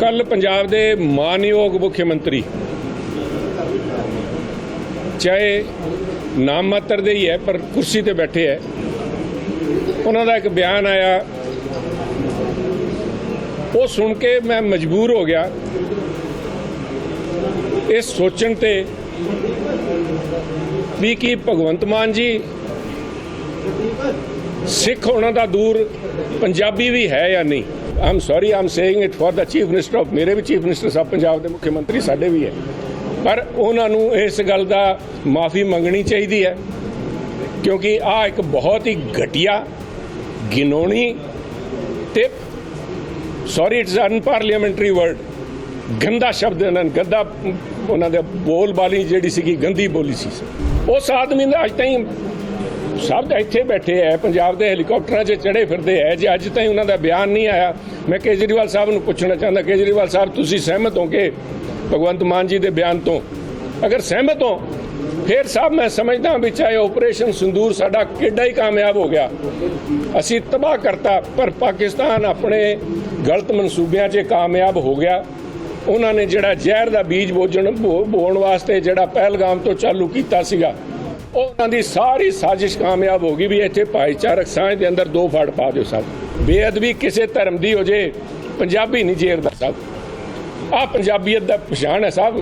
ਕੱਲ ਪੰਜਾਬ ਦੇ ਮਾਨਯੋਗ ਮੁੱਖ ਮੰਤਰੀ, ਚਾਹੇ ਨਾਮ ਮਾਤਰ ਦੇ ਹੀ ਹੈ, ਪਰ ਕੁਰਸੀ ਤੇ ਬੈਠੇ ਹੈ, ਉਹਨਾਂ ਦਾ ਇੱਕ ਬਿਆਨ ਆਇਆ। ਉਹ ਸੁਣ ਕੇ ਮੈਂ ਮਜਬੂਰ ਹੋ ਗਿਆ। ਇਹ ਸੋਚਣ ਤੇ ਵੀ ਕੀ ਭਗਵੰਤ ਮਾਨ ਜੀ ਸਿੱਖ ਹੋਣਾ ਦਾ ਦੂਰ ਪੰਜਾਬੀ ਵੀ ਹੈ ਜਾਂ ਨਹੀਂ। I'm sorry I'm saying it for the chief minister of ਮੇਰੇ ਵੀ ਚੀਫ ਮਿਨਿਸਟਰ ਸਾਹਿਬ ਪੰਜਾਬ ਦੇ ਮੁੱਖ ਮੰਤਰੀ ਸਾਡੇ ਵੀ ਹੈ। ਪਰ ਉਹਨਾਂ ਨੂੰ ਇਸ ਗੱਲ ਦਾ ਮਾਫੀ ਮੰਗਣੀ ਚਾਹੀਦੀ ਹੈ, ਕਿਉਂਕਿ ਆ ਇੱਕ ਬਹੁਤ ਹੀ ਘਟੀਆ ਗਿਨੋਣੀ ਤੇ ਸੌਰੀ ਇਟਸ ਅਨਪਾਰਲੀਮੈਂਟਰੀ ਵਰਡ ਗੰਦਾ ਸ਼ਬਦ ਉਹਨਾਂ ਨੇ, ਗੰਦਾ ਉਹਨਾਂ ਦੇ ਬੋਲ ਬਾਲੀ ਜਿਹੜੀ ਸੀਗੀ, ਗੰਦੀ ਬੋਲੀ ਸੀ। ਉਸ ਆਦਮੀ ਨੇ ਅੱਜ ਤਾਈਂ ਸਭ ਤਾਂ ਇੱਥੇ ਬੈਠੇ ਹੈ ਪੰਜਾਬ ਦੇ ਹੈਲੀਕਾਪਟਰਾਂ 'ਚ ਚੜੇ ਫਿਰਦੇ ਹੈ ਜੇ ਅੱਜ ਤਾਈਂ ਉਹਨਾਂ ਦਾ ਬਿਆਨ ਨਹੀਂ ਆਇਆ, ਮੈਂ ਕੇਜਰੀਵਾਲ ਸਾਹਿਬ ਨੂੰ ਪੁੱਛਣਾ ਚਾਹੁੰਦਾ, ਕੇਜਰੀਵਾਲ ਸਾਹਿਬ, ਤੁਸੀਂ ਸਹਿਮਤ ਹੋਗੇ ਭਗਵੰਤ ਮਾਨ ਜੀ ਦੇ ਬਿਆਨ ਤੋਂ? ਅਗਰ ਸਹਿਮਤ ਹੋ, ਫਿਰ ਸਾਹਿਬ ਮੈਂ ਸਮਝਦਾ ਵੀ ਚਾਹੇ ਆਪਰੇਸ਼ਨ ਸਿੰਦੂਰ ਸਾਡਾ ਕਿੱਡਾ ਹੀ ਕਾਮਯਾਬ ਹੋ ਗਿਆ, ਅਸੀਂ ਤਬਾਹ ਕਰਤਾ, ਪਰ ਪਾਕਿਸਤਾਨ ਆਪਣੇ ਗਲਤ ਮਨਸੂਬਿਆਂ 'ਚ ਕਾਮਯਾਬ ਹੋ ਗਿਆ। ਉਹਨਾਂ ਨੇ ਜਿਹੜਾ ਜ਼ਹਿਰ ਦਾ ਬੀਜ ਬੋਝਣ ਬੋ- ਬੋਣ ਵਾਸਤੇ ਜਿਹੜਾ ਪਹਿਲਗਾਮ ਤੋਂ ਚਾਲੂ ਕੀਤਾ ਸੀਗਾ ਉਹਨਾਂ ਦੀ ਸਾਰੀ ਸਾਜ਼ਿਸ਼ ਕਾਮਯਾਬ ਹੋ ਗਈ ਵੀ ਇੱਥੇ ਭਾਈਚਾਰਕ ਸਾਂਝ ਦੇ ਅੰਦਰ ਦੋ ਫੜ ਪਾ ਦਿਓ ਸਭ। ਬੇਅਦਬੀ ਕਿਸੇ ਧਰਮ ਦੀ ਹੋ ਜੇ, ਪੰਜਾਬੀ ਨਹੀਂ ਜੇਰਦਾ ਸਭ। ਆ ਪੰਜਾਬੀਅਤ ਦਾ ਪਛਾਣ ਹੈ ਸਭ।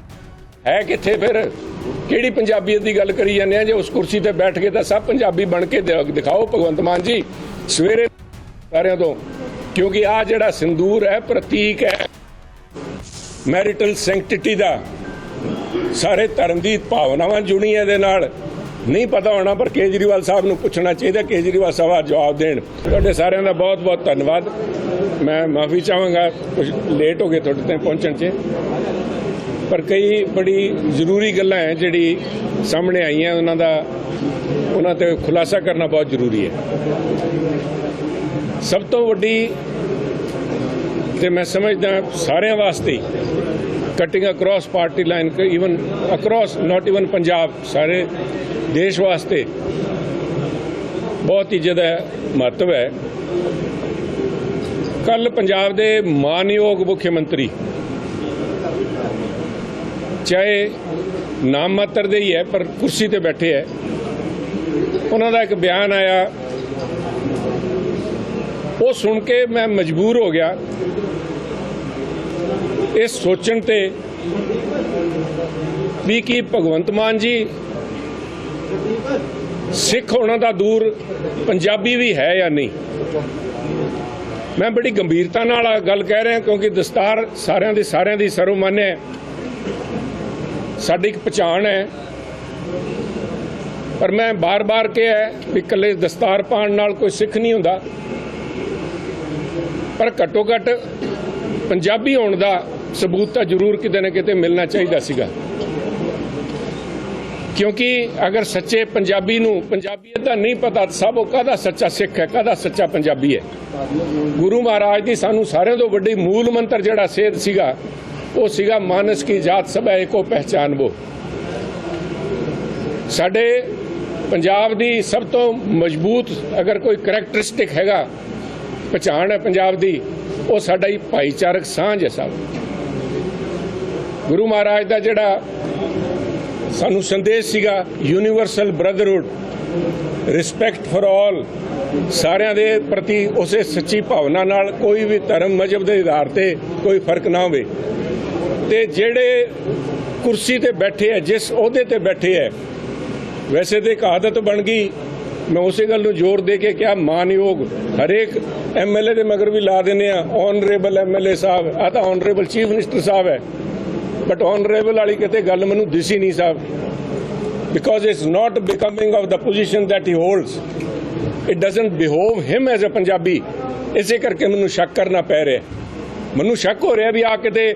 ਹੈ ਕਿੱਥੇ ਫਿਰ? ਕਿਹੜੀ ਪੰਜਾਬੀਅਤ ਦੀ ਗੱਲ ਕਰੀ ਜਾਂਦੇ ਆ? ਜੇ ਉਸ ਕੁਰਸੀ ਤੇ ਬੈਠ ਕੇ ਤਾਂ ਸਭ ਪੰਜਾਬੀ ਬਣ ਕੇ ਦਿਖਾਓ ਭਗਵੰਤ ਮਾਨ ਜੀ। ਸਵੇਰੇ ਸਾਰਿਆਂ ਤੋਂ, ਕਿਉਂਕਿ ਆ ਜਿਹੜਾ ਸਿੰਦੂਰ ਹੈ, ਪ੍ਰਤੀਕ ਹੈ। ਮੈਰਿਟਲ ਸੈਂਕਟਿਟੀ ਦਾ। ਸਾਰੇ ਧਰਮ ਦੀ ਭਾਵਨਾਵਾਂ ਜੁੜੀਆਂ ਦੇ ਨਾਲ। ਨਹੀਂ ਪਤਾ ਹੋਣਾ, ਪਰ ਕੇਜਰੀਵਾਲ ਸਾਹਿਬ ਨੂੰ ਪੁੱਛਣਾ ਚਾਹੀਦਾ, ਕੇਜਰੀਵਾਲ ਸਾਹਿਬ ਆ ਜਵਾਬ ਦੇਣ। ਤੁਹਾਡੇ ਸਾਰਿਆਂ ਦਾ ਬਹੁਤ ਬਹੁਤ ਧੰਨਵਾਦ। ਮੈਂ ਮਾਫੀ ਚਾਹਾਂਗਾ ਕੁਝ ਲੇਟ ਹੋ ਗਏ ਤੁਹਾਡੇ ਤੇ ਪਹੁੰਚਣ 'ਚ। ਪਰ ਕਈ ਬੜੀ ਜ਼ਰੂਰੀ ਗੱਲਾਂ ਹੈ ਜਿਹੜੀ ਸਾਹਮਣੇ ਆਈਆਂ, ਉਹਨਾਂ ਦਾ, ਉਹਨਾਂ ਤੇ ਖੁਲਾਸਾ ਕਰਨਾ ਬਹੁਤ ਜ਼ਰੂਰੀ ਹੈ। ਸਭ ਤੋਂ ਵੱਡੀ ਤੇ ਮੈਂ ਸਮਝਦਾ ਸਾਰਿਆਂ ਵਾਸਤੇ cutting across party line even across not even Punjab ਸਾਰੇ ਦੇਸ਼ ਵਾਸਤੇ ਬਹੁਤ ਹੀ ਜ਼ਿਆਦਾ ਮਹੱਤਵ ਹੈ ਕੱਲ ਪੰਜਾਬ ਦੇ ਮਾਨਯੋਗ ਮੁੱਖ ਮੰਤਰੀ ਚਾਹੇ ਨਾਮ ਮਾਤਰ ਦੇ ਹੀ ਹੈ ਪਰ ਕੁਰਸੀ ਤੇ ਬੈਠੇ ਹੈ ਉਹਨਾਂ ਦਾ ਇੱਕ ਬਿਆਨ ਆਇਆ ਉਹ ਸੁਣ ਕੇ ਮੈਂ ਮਜਬੂਰ ਹੋ ਗਿਆ ਇਹ ਸੋਚਣ ਤੇ ਵੀ ਕੀ ਭਗਵੰਤ ਮਾਨ ਜੀ ਸਿੱਖ ਹੋਣਾ ਦਾ ਦੂਰ ਪੰਜਾਬੀ ਵੀ ਹੈ ਜਾਂ ਨਹੀਂ? ਮੈਂ ਬੜੀ ਗੰਭੀਰਤਾ ਨਾਲ ਗੱਲ ਕਹਿ ਰਿਹਾ ਕਿਉਂਕਿ ਦਸਤਾਰ ਸਾਰਿਆਂ ਦੀ ਸਾਰਿਆਂ ਦੀ ਸਰਵਮਾਨ ਹੈ। ਸਾਡੀ ਇੱਕ ਪਛਾਣ ਹੈ। ਪਰ ਮੈਂ ਬਾਰ-ਬਾਰ ਕਿਹਾ ਵੀ ਇਕੱਲੇ ਦਸਤਾਰ ਪਾਉਣ ਨਾਲ ਕੋਈ ਸਿੱਖ ਨਹੀਂ ਹੁੰਦਾ। ਪਰ ਘੱਟੋ ਘੱਟ ਪੰਜਾਬੀ ਹੋਣ ਦਾ ਸਬੂਤ ਤਾਂ ਜ਼ਰੂਰ ਕਿਤੇ ਨਾ ਕਿਤੇ ਮਿਲਣਾ ਚਾਹੀਦਾ ਸੀਗਾ ਕਿਉਂਕਿ ਅਗਰ ਸੱਚੇ ਪੰਜਾਬੀ ਨੂੰ ਪੰਜਾਬੀਅਤ ਦਾ ਨਹੀਂ ਪਤਾ ਸਭ ਉਹ ਕਾਹਦਾ ਸੱਚਾ ਸਿੱਖ ਹੈ ਕਾਹਦਾ ਸੱਚਾ ਪੰਜਾਬੀ ਹੈ ਗੁਰੂ ਮਹਾਰਾਜ ਦੀ ਸਾਨੂੰ ਸਾਰਿਆਂ ਤੋਂ ਵੱਡੀ ਮੂਲ ਮੰਤਰ ਜਿਹੜਾ ਸੇਧ ਸੀਗਾ ਉਹ ਸੀਗਾ ਮਾਨਸ ਕੀ ਜਾਤ ਸਭ ਏਕੋ ਪਹਿਚਾਨਬੋ ਸਾਡੇ ਪੰਜਾਬ ਦੀ ਸਭ ਤੋਂ ਮਜ਼ਬੂਤ ਅਗਰ ਕੋਈ ਕਰੈਕਟਰਿਸਟਿਕ ਹੈਗਾ ਪਛਾਣ ਹੈ ਪੰਜਾਬ ਦੀ ਉਹ ਸਾਡਾ ਹੀ ਭਾਈਚਾਰਕ ਸਾਂਝ ਹੈ ਸਭ ਗੁਰੂ ਮਹਾਰਾਜ ਦਾ ਜਿਹੜਾ ਸਾਨੂੰ ਸੰਦੇਸ਼ ਸੀਗਾ universal brotherhood respect for all ਸਾਰਿਆਂ ਦੇ ਪ੍ਰਤੀ ਉਸੇ ਸੱਚੀ ਭਾਵਨਾ ਨਾਲ ਕੋਈ ਵੀ ਧਰਮ ਮਜਬ ਦੇ ਆਧਾਰ ਤੇ ਕੋਈ ਫ਼ਰਕ ਨਾ ਹੋਵੇ। ਤੇ ਜਿਹੜੇ ਕੁਰਸੀ ਤੇ ਬੈਠੇ ਹੈ ਜਿਸ ਅਹੁਦੇ ਤੇ ਬੈਠੇ ਹੈ ਵੈਸੇ ਤੇ ਇੱਕ ਆਦਤ ਬਣ ਗਈ। ਮੈਂ ਉਸੇ ਗੱਲ ਨੂੰ ਜ਼ੋਰ ਦੇ ਕੇ ਕਿਹਾ, ਮਾਨਯੋਗ ਹਰੇਕ ਐਮਐਲਏ ਦੇ ਮਗਰ ਵੀ ਲਾ ਦਿੰਦੇ ਆ ਆਨਰੇਬਲ ਐਮਐਲਏ ਸਾਹਿਬ ਆ ਤਾਂ ਆਨਰੇਬਲ ਚੀਫ ਮਿਨਿਸਟਰ ਸਾਹਿਬ ਹੈ। ਬਟ ਆਨਰੇਬਲ ਵਾਲੀ ਕਿਤੇ ਗੱਲ ਮੈਨੂੰ ਦਿਸੀ ਨਹੀਂ ਸਾਹਿਬ because it's not becoming of the position that he holds. It doesn't behove him as a Punjabi ਇਸੇ ਕਰਕੇ ਮੈਨੂੰ ਸ਼ੱਕ ਕਰਨਾ ਪੈ ਰਿਹਾ ਮੈਨੂੰ ਸ਼ੱਕ ਹੋ ਰਿਹਾ ਵੀ ਆ ਕਿਤੇ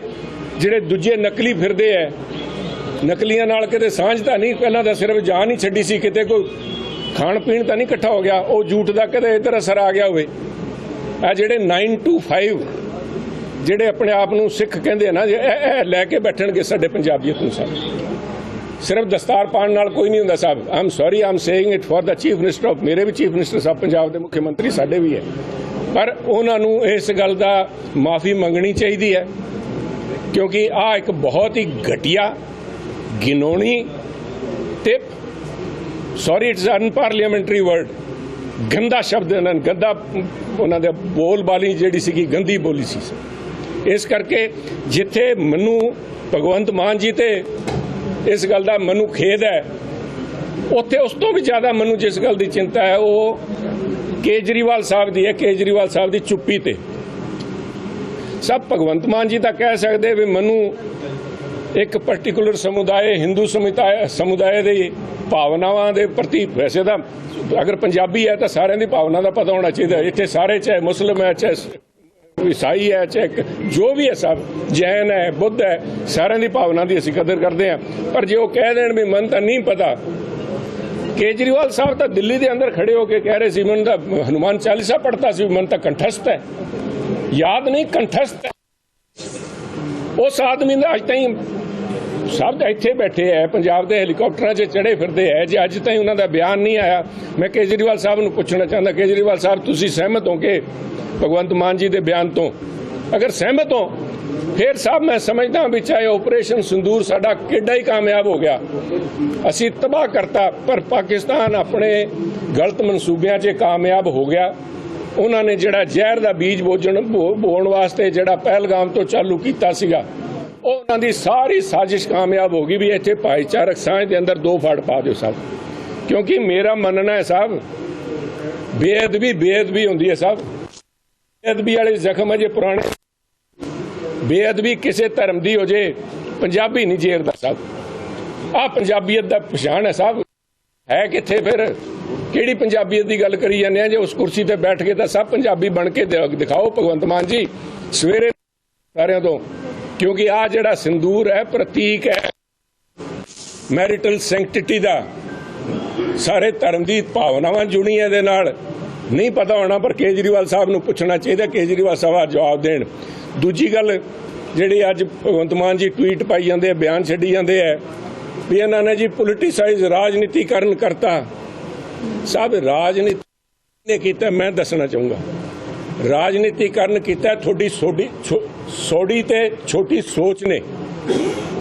ਜਿਹੜੇ ਦੂਜੇ ਨਕਲੀ ਫਿਰਦੇ ਐ ਨਕਲੀਆਂ ਨਾਲ ਕਿਤੇ ਸਾਂਝ ਤਾਂ ਨਹੀਂ ਪਹਿਲਾਂ ਤਾਂ ਸਿਰਫ ਜਾਨ ਹੀ ਛੱਡੀ ਸੀ ਕਿਤੇ ਕੋਈ ਖਾਣ ਪੀਣ ਤਾਂ ਨਹੀਂ ਇਕੱਠਾ ਹੋ ਗਿਆ ਉਹ ਝੂਠ ਦਾ ਕਿਤੇ ਇੱਧਰ ਅਸਰ ਆ ਗਿਆ ਹੋਵੇ ਆ ਜਿਹੜੇ 9 to 5 ਜਿਹੜੇ ਆਪਣੇ ਆਪ ਨੂੰ ਸਿੱਖ ਕਹਿੰਦੇ ਆ ਨਾ ਇਹ ਲੈ ਕੇ ਬੈਠਣਗੇ ਸਾਡੇ ਪੰਜਾਬੀਅਤ ਨੂੰ ਸਭ ਸਿਰਫ ਦਸਤਾਰ ਪਾਉਣ ਨਾਲ ਕੋਈ ਨਹੀਂ ਹੁੰਦਾ ਸਾਹਿਬ। I'm sorry I'm saying it for the chief minister of ਮੇਰੇ ਵੀ ਚੀਫ ਮਿਨਿਸਟਰ ਸਾਹਿਬ, ਪੰਜਾਬ ਦੇ ਮੁੱਖ ਮੰਤਰੀ ਸਾਡੇ ਵੀ ਹੈ। ਪਰ ਉਹਨਾਂ ਨੂੰ ਇਸ ਗੱਲ ਦਾ ਮਾਫੀ ਮੰਗਣੀ ਚਾਹੀਦੀ ਹੈ, ਕਿਉਂਕਿ ਆ ਇੱਕ ਬਹੁਤ ਹੀ ਘਟੀਆ ਗਿਨੋਣੀ ਤੇ ਸੌਰੀ ਇਟਸ ਅਨਪਾਰਲੀਮੈਂਟਰੀ ਵਰਡ ਗੰਦਾ ਸ਼ਬਦ ਇਹਨਾਂ ਨੇ, ਗੰਦਾ ਉਹਨਾਂ ਦੇ ਬੋਲ ਬਾਲੀ ਜਿਹੜੀ ਸੀਗੀ, ਗੰਦੀ ਬੋਲੀ ਸੀ। ਇਸ ਕਰਕੇ ਜਿੱਥੇ ਮੈਨੂੰ ਭਗਵੰਤ ਮਾਨ ਜੀ ਤੇ ਇਸ ਗੱਲ ਦਾ ਮੈਨੂੰ ਖੇਦ ਹੈ, ਉੱਥੇ ਉਸ ਤੋਂ ਵੀ ਜ਼ਿਆਦਾ ਮੈਨੂੰ ਜਿਸ ਗੱਲ ਦੀ ਚਿੰਤਾ ਹੈ, ਉਹ ਕੇਜਰੀਵਾਲ ਸਾਹਿਬ ਦੀ ਹੈ, ਕੇਜਰੀਵਾਲ ਸਾਹਿਬ ਦੀ ਚੁੱਪੀ ਤੇ। ਸਭ ਭਗਵੰਤ ਮਾਨ ਜੀ ਤਾਂ ਕਹਿ ਸਕਦੇ ਵੀ ਮੈਨੂੰ ਇੱਕ ਪਾਰਟਿਕੂਲਰ ਸਮੁਦਾਇ ਹਿੰਦੂ ਸਮੁਦਾਇ ਸਮੁਦਾਇ ਦੇ ਭਾਵਨਾਵਾਂ ਦੇ ਪ੍ਰਤੀ ਵੈਸੇ ਤਾਂ ਅਗਰ ਪੰਜਾਬੀ ਹੈ ਤਾਂ ਸਾਰਿਆਂ ਦੀ ਭਾਵਨਾ ਦਾ ਪਤਾ ਹੋਣਾ ਚਾਹੀਦਾ ਇੱਥੇ ਸਾਰੇ ਚਾਹੇ ਮੁਸਲਮ ਹੈ, ਚਾਹੇ ਈਸਾਈ ਹੈ ਚਾਹੇ ਜੋ ਵੀ ਹੈ ਸਭ, ਜੈਨ ਹੈ, ਬੁੱਧ ਹੈ, ਸਾਰਿਆਂ ਦੀ ਭਾਵਨਾ ਦੀ ਅਸੀਂ ਕਦਰ ਕਰਦੇ ਹਾਂ। ਪਰ ਜੇ ਉਹ ਕਹਿ ਦੇਣ ਵੀ ਮਨ ਤਾਂ ਨਹੀਂ ਪਤਾ, ਕੇਜਰੀਵਾਲ ਸਾਹਿਬ ਤਾਂ ਦਿੱਲੀ ਦੇ ਅੰਦਰ ਖੜੇ ਹੋ ਕੇ ਕਹਿ ਰਹੇ ਸੀ, ਮਨ ਦਾ ਹਨੂਮਾਨ ਚਾਲੀਸਾ ਪੜਤਾ ਸੀ, ਮਨ ਤਾਂ ਕੰਠਸਥ ਹੈ। ਯਾਦ ਨਹੀਂ, ਕੰਠਸਥ ਹੈ। ਉਸ ਆਦਮੀ ਦਾ ਅੱਜ ਤਾਈਂ ਸਭ ਤਾਂ ਇੱਥੇ ਬੈਠੇ ਹੈ ਪੰਜਾਬ ਦੇ ਹੈਲੀਕਾਪਟਰਾਂ 'ਚ ਚੜੇ ਫਿਰਦੇ ਹੈ ਜੇ ਅੱਜ ਤਾਈਂ ਉਹਨਾਂ ਦਾ ਬਿਆਨ ਨਹੀਂ ਆਇਆ, ਮੈਂ ਕੇਜਰੀਵਾਲ ਸਾਹਿਬ ਨੂੰ ਪੁੱਛਣਾ ਚਾਹੁੰਦਾ, ਕੇਜਰੀਵਾਲ ਸਾਹਿਬ, ਤੁਸੀਂ ਸਹਿਮਤ ਹੋ ਕਿ ਭਗਵੰਤ ਮਾਨ ਜੀ ਦੇ ਬਿਆਨ ਤੋਂ? ਅਗਰ ਸਹਿਮਤ ਹੋ, ਫਿਰ ਸਾਹਿਬ ਮੈਂ ਸਮਝਦਾ ਵੀ ਚਾਹੇ ਆਪਰੇਸ਼ਨ ਸੰਦੂਰ ਸਾਡਾ ਕਿੱਡਾ ਹੀ ਕਾਮਯਾਬ ਹੋ ਗਿਆ, ਅਸੀਂ ਤਬਾਹ ਕਰਤਾ, ਪਰ ਪਾਕਿਸਤਾਨ ਆਪਣੇ ਗਲਤ ਮਨਸੂਬਿਆਂ 'ਚ ਕਾਮਯਾਬ ਹੋ ਗਿਆ। ਉਹਨਾਂ ਨੇ ਜਿਹੜਾ ਜ਼ਹਿਰ ਦਾ ਬੀਜ ਬੋਝਣ ਬੋਣ ਵਾਸਤੇ ਜਿਹੜਾ ਪਹਿਲਗਾਮ ਤੋਂ ਚਾਲੂ ਕੀਤਾ ਸੀਗਾ ਉਹ ਉਹਨਾਂ ਦੀ ਸਾਰੀ ਸਾਜ਼ਿਸ਼ ਕਾਮਯਾਬ ਹੋ ਗਈ ਵੀ ਇੱਥੇ ਭਾਈਚਾਰਕ ਸਾਂਝ ਦੇ ਅੰਦਰ ਦੋ ਫੜ ਪਾ ਦਿਓ ਸਭ। ਕਿਉਂਕਿ ਮੇਰਾ ਮੰਨਣਾ ਹੈ ਸਾਹਿਬ ਬੇਅਦਬੀ ਬੇਅਦਬੀ ਹੁੰਦੀ ਹੈ ਸਾਹਿਬ ਬੇਅਦਬੀ ਵਾਲੇ ਜ਼ਖਮ ਅਜੇ ਪੁਰਾਣੇ। ਬੇਅਦਬੀ ਕਿਸੇ ਧਰਮ ਦੀ ਹੋ ਜੇ, ਪੰਜਾਬੀ ਨਹੀਂ ਜੇਰਦਾ ਸਾਹਿਬ ਆ ਪੰਜਾਬੀਅਤ ਦਾ ਪਛਾਣ ਹੈ ਸਾਹਿਬ ਹੈ ਕਿੱਥੇ ਫਿਰ? ਕਿਹੜੀ ਪੰਜਾਬੀਅਤ ਦੀ ਗੱਲ ਕਰੀ ਜਾਂਦੇ ਆ? ਜੇ ਉਸ ਕੁਰਸੀ ਤੇ ਬੈਠ ਕੇ ਤਾਂ ਸਭ ਪੰਜਾਬੀ ਬਣ ਕੇ ਦਿਖਾਓ ਭਗਵੰਤ ਮਾਨ ਜੀ। ਸਵੇਰੇ ਸਾਰਿਆਂ ਤੋਂ ਕਿਉਂਕਿ ਆ ਜਿਹੜਾ ਸਿੰਦੂਰ ਹੈ, ਪ੍ਰਤੀਕ ਹੈ, ਮੈਰਿਟਲ ਸੈਂਕਟਿਟੀ ਦਾ, ਸਾਰੇ ਧਰਮ ਦੀ ਭਾਵਨਾਵਾਂ ਜੁੜੀਆਂ ਇਹਦੇ ਨਾਲ। ਨਹੀਂ ਪਤਾ ਹੋਣਾ, ਪਰ ਕੇਜਰੀਵਾਲ ਸਾਹਿਬ ਨੂੰ ਪੁੱਛਣਾ ਚਾਹੀਦਾ, ਕੇਜਰੀਵਾਲ ਸਾਹਿਬ ਜਵਾਬ ਦੇਣ। ਦੂਜੀ ਗੱਲ, ਜਿਹੜੀ ਅੱਜ ਭਗਵੰਤ ਮਾਨ ਜੀ ਟਵੀਟ ਪਾਈ ਜਾਂਦੇ ਆ, ਬਿਆਨ ਛੱਡੀ ਜਾਂਦੇ ਆ, ਵੀ ਇਹਨਾਂ ਨੇ ਜੀ ਪੋਲਿਟਿਸਾਈਜ਼ ਰਾਜਨੀਤੀਕਰਨ ਕਰਤਾ। ਸਾਹਿਬ ਰਾਜਨੀਤੀ ਨੇ ਕੀਤਾ, ਮੈਂ ਦੱਸਣਾ ਚਾਹੂੰਗਾ। ਰਾਜਨੀਤੀਕਰਨ ਕੀਤਾ, ਤੁਹਾਡੀ ਸੋਡੀ ਸੋਡੀ ਤੇ ਛੋਟੀ ਸੋਚ ਨੇ।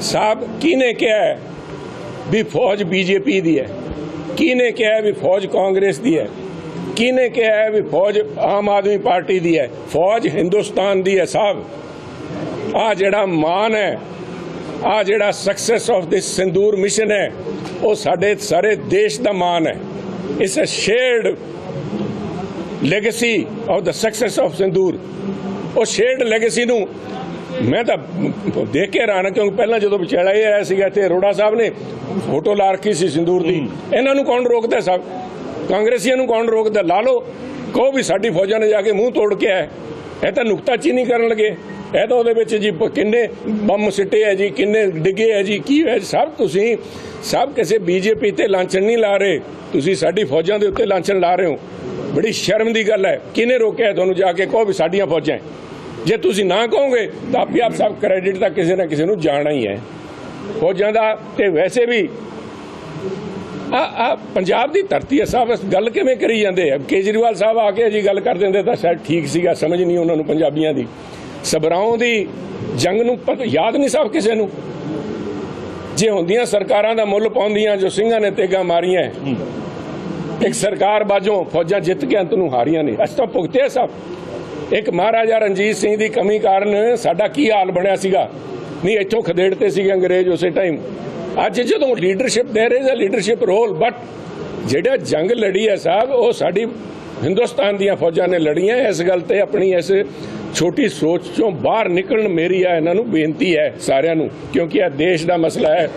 ਸਾਹਿਬ ਕਿਹਨੇ ਕਿਹਾ ਵੀ ਫੌਜ ਬੀਜੇਪੀ ਦੀ ਹੈ? ਕਿਹਨੇ ਕਿਹਾ ਵੀ ਫੌਜ ਕਾਂਗਰਸ ਦੀ ਹੈ? ਕਿਹਨੇ ਕਿਹਾ ਵੀ ਫੌਜ ਆਮ ਆਦਮੀ ਪਾਰਟੀ ਦੀ ਹੈ? ਫੌਜ ਹਿੰਦੁਸਤਾਨ ਦੀ ਹੈ ਸਾਹਿਬ ਆ ਜਿਹੜਾ ਮਾਨ ਹੈ, ਆ ਜਿਹੜਾ success of this Sindoor mission ਹੈ, ਉਹ ਸਾਡੇ ਸਾਰੇ ਦੇਸ਼ ਦਾ ਮਾਨ ਹੈ। It's a shared legacy of the success of Sindoor ਉਹ ਸ਼ੇਅਰਡ ਲੈਗੇਸੀ ਨੂੰ ਮੈਂ ਤਾਂ ਦੇਖ ਕੇ ਹੈਰਾਨ ਕਿਉਂਕਿ ਪਹਿਲਾਂ ਜਦੋਂ ਵਿਚਾਲਾ ਇਹ ਆਇਆ ਸੀਗਾ ਇੱਥੇ ਅਰੋੜਾ ਸਾਹਿਬ ਨੇ ਫੋਟੋ ਲਾ ਰੱਖੀ ਸੀ ਸਿੰਦੂਰ ਦੀ। ਇਹਨਾਂ ਨੂੰ ਕੌਣ ਰੋਕਦਾ ਸਾਹਿਬ ਕਾਂਗਰਸੀਆਂ ਨੂੰ ਕੌਣ ਰੋਕਦਾ? ਲਾ ਲਓ ਕਹੋ ਵੀ ਸਾਡੀ ਫੌਜਾਂ ਨੇ ਜਾ ਕੇ ਮੂੰਹ ਤੋੜ ਕੇ ਆਏ ਇਹ ਤਾਂ ਨੁਕਤਾਚੀਨੀ ਕਰਨ ਲੱਗੇ। ਇਹ ਤਾਂ ਉਹਦੇ ਵਿੱਚ ਜੀ ਕਿੰਨੇ ਬੰਮ ਸਿੱਟੇ ਹੈ ਜੀ ਕਿੰਨੇ ਡਿੱਗੇ ਹੈ ਜੀ ਕੀ ਹੈ ਸਭ ਤੁਸੀਂ ਸਭ ਕਿਸੇ ਬੀਜੇਪੀ ਤੇ ਲਾਂਛਣ ਨਹੀਂ ਲਾ ਰਹੇ। ਤੁਸੀਂ ਸਾਡੀ ਫੌਜਾਂ ਦੇ ਉੱਤੇ ਲਾਂਛਣ ਲਾ ਰਹੇ ਹੋ। ਬੜੀ ਸ਼ਰਮ ਦੀ ਗੱਲ ਹੈ। ਕਿਹਨੇ ਰੋਕਿਆ ਤੁਹਾਨੂੰ ਜਾ ਕੇ? ਕਹੋ ਵੀ ਸਾਡੀਆਂ ਫੌਜਾਂ। ਜੇ ਤੁਸੀਂ ਨਾ ਕਹੋਗੇ ਤਾਂ ਆਪੇ ਆਪ ਸਭ ਕ੍ਰੈਡਿਟ ਤਾਂ ਕਿਸੇ ਨਾ ਕਿਸੇ ਨੂੰ ਜਾਣਾ ਹੀ ਹੈ। ਫੌਜਾਂ ਦਾ ਤੇ ਵੈਸੇ ਵੀ ਆ ਆ ਪੰਜਾਬ ਦੀ ਧਰਤੀ ਹੈ ਸਾਹਿਬ ਇਸ ਗੱਲ ਕਿਵੇਂ ਕਰੀ ਜਾਂਦੇ ਆ? ਕੇਜਰੀਵਾਲ ਸਾਹਿਬ ਆ ਕੇ ਜੀ ਗੱਲ ਕਰ ਦਿੰਦੇ ਤਾਂ ਸ਼ਾਇਦ ਠੀਕ ਸੀਗਾ ਸਮਝ ਨਹੀਂ ਉਹਨਾਂ ਨੂੰ ਪੰਜਾਬੀਆਂ ਦੀ। ਸਬਰਾਉਂ ਦੀ ਜੰਗ ਨੂੰ ਯਾਦ ਨਹੀਂ ਸਾਹਿਬ ਕਿਸੇ ਨੂੰ? ਜੇ ਹੁੰਦੀਆਂ ਸਰਕਾਰਾਂ ਦਾ ਮੁੱਲ ਪਾਉਂਦੀਆਂ ਜੋ ਸਿੰਘਾਂ ਨੇ ਤੇਗਾ ਮਾਰੀਆਂ ਇੱਕ ਸਰਕਾਰ ਬਾਜੋਂ ਫੌਜਾਂ ਜਿੱਤ ਕੇ ਅੰਤ ਨੂੰ ਹਾਰੀਆਂ ਨੇ। ਅਸੀਂ ਤਾਂ ਭੁਗਤੇ ਸਭ। ਇੱਕ ਮਹਾਰਾਜਾ ਰਣਜੀਤ ਸਿੰਘ ਦੀ ਕਮੀ ਕਾਰਨ ਸਾਡਾ ਕੀ ਹਾਲ ਬਣਿਆ ਸੀਗਾ? ਨਹੀਂ, ਇੱਥੋਂ ਖਦੇੜਤੇ ਸੀਗੇ ਅੰਗਰੇਜ਼ ਉਸੇ ਟਾਈਮ ਅੱਜ ਜਦੋਂ ਲੀਡਰਸ਼ਿਪ ਦੇ ਰਹੇ ਲੀਡਰਸ਼ਿਪ ਰੋਲ ਬਟ ਜਿਹੜਾ ਜੰਗ ਲੜੀ ਹੈ ਸਾਹਿਬ, ਉਹ ਸਾਡੀ ਹਿੰਦੁਸਤਾਨ ਦੀਆਂ ਫੌਜਾਂ ਨੇ ਲੜੀਆਂ ਇਸ ਗੱਲ ਤੇ ਆਪਣੀ ਇਸ ਛੋਟੀ ਸੋਚ ਚੋਂ ਬਾਹਰ ਨਿਕਲਣ ਮੇਰੀ ਆ ਇਹਨਾਂ ਨੂੰ ਬੇਨਤੀ ਹੈ ਸਾਰਿਆਂ ਨੂੰ, ਕਿਉਂਕਿ ਇਹ ਦੇਸ਼ ਦਾ ਮਸਲਾ ਹੈ।